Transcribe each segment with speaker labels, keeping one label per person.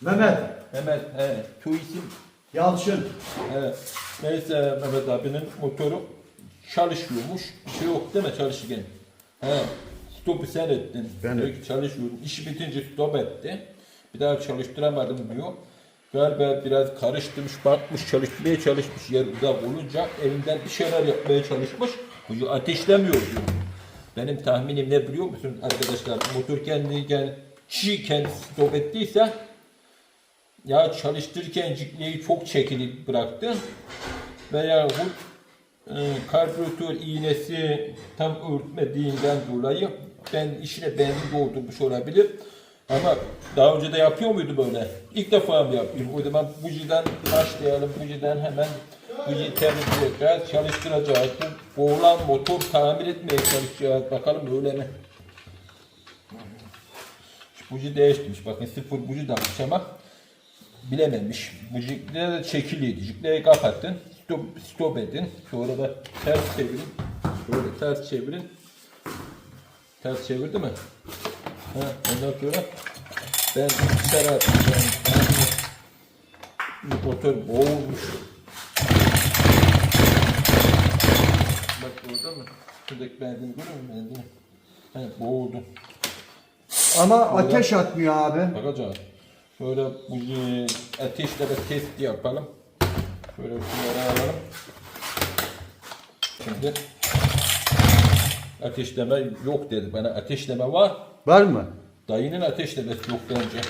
Speaker 1: Mehmet
Speaker 2: Mehmet, he, şu isim,
Speaker 1: Yalçın.
Speaker 2: he. Neyse Mehmet abinin motoru çalışıyormuş. Bir şey yok değil mi çalışırken? He, stopu sen ettin.
Speaker 1: Ben
Speaker 2: Diyor ki çalışıyorum. İşi bitince stop etti. Bir daha çalıştıramadım diyor. Galiba biraz karıştırmış, bakmış, çalışmaya çalışmış yer uzak olunca elinden bir şeyler yapmaya çalışmış. Bu ateşlemiyor diyor. Benim tahminim ne biliyor musun arkadaşlar? Motor kendiyken, kişi kendisi stop ettiyse ya çalıştırırken cikleyi çok çekili bıraktı veya e, karbüratör iğnesi tam örtmediğinden dolayı ben işine benzin doldurmuş olabilir. Ama daha önce de yapıyor muydu böyle? İlk defa mı yapıyorum? O zaman bujiden başlayalım. Bujiden hemen bujiyi temizleyeceğiz, çalıştıracağız. Bu boğulan motor tamir etmeye çalışacağız. Bakalım öyle mi? Buji değiştirmiş. Bakın sıfır buji takmış ama bilememiş. Bujikleri de çekiliydi. Jikleri kapattın. Stop, stop edin. Sonra da ters çevirin. Böyle ters çevirin. Ters çevirdi mi? Ha, ondan sonra ben. Yani, motor boğulmuş. Bak orada mı? Şuradaki benzini görüyor musun benzini? He, boğuldu.
Speaker 1: Ama ateş atmıyor abi.
Speaker 2: Bakacağız. Şöyle bu e, ateşlere test yapalım. Şöyle şunları alalım. Şimdi ateşleme yok dedi. Bana ateşleme var.
Speaker 1: Var mı?
Speaker 2: Dayının ateşlemesi yok bence.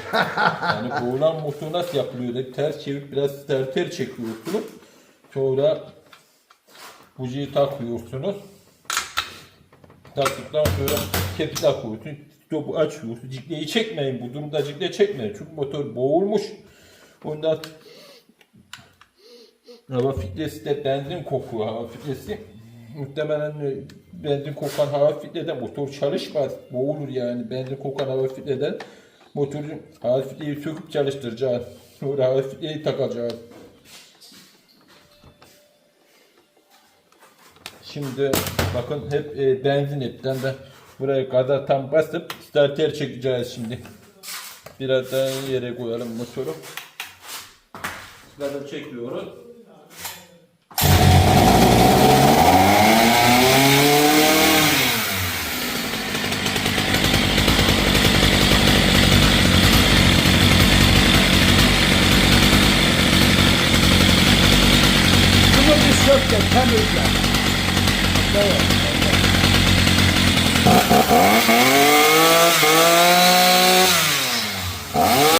Speaker 2: yani boğulan motor nasıl yapılıyor dedi. Ters çevirip biraz starter çekiyorsunuz. Sonra bujiyi takıyorsunuz. Taktıktan sonra kepi takıyorsun. Stopu açıyorsun. Cikleyi çekmeyin. Bu durumda cikle çekmeyin. Çünkü motor boğulmuş. Ondan hava filtresi de benzin kokuyor. Hava filtresi muhtemelen e, benzin kokan hava filtreden motor çalışmaz. Boğulur yani. Benzin kokan hava filtreden motoru hava filtreyi söküp çalıştıracağız. Sonra hava filtreyi takacağız. Şimdi bakın hep e, benzin etten de buraya gaza tam basıp starter çekeceğiz şimdi. Biraz daha yere koyalım motoru. Gaza çekiyoruz.
Speaker 1: Bunu bir sök de temizle.
Speaker 2: Evet.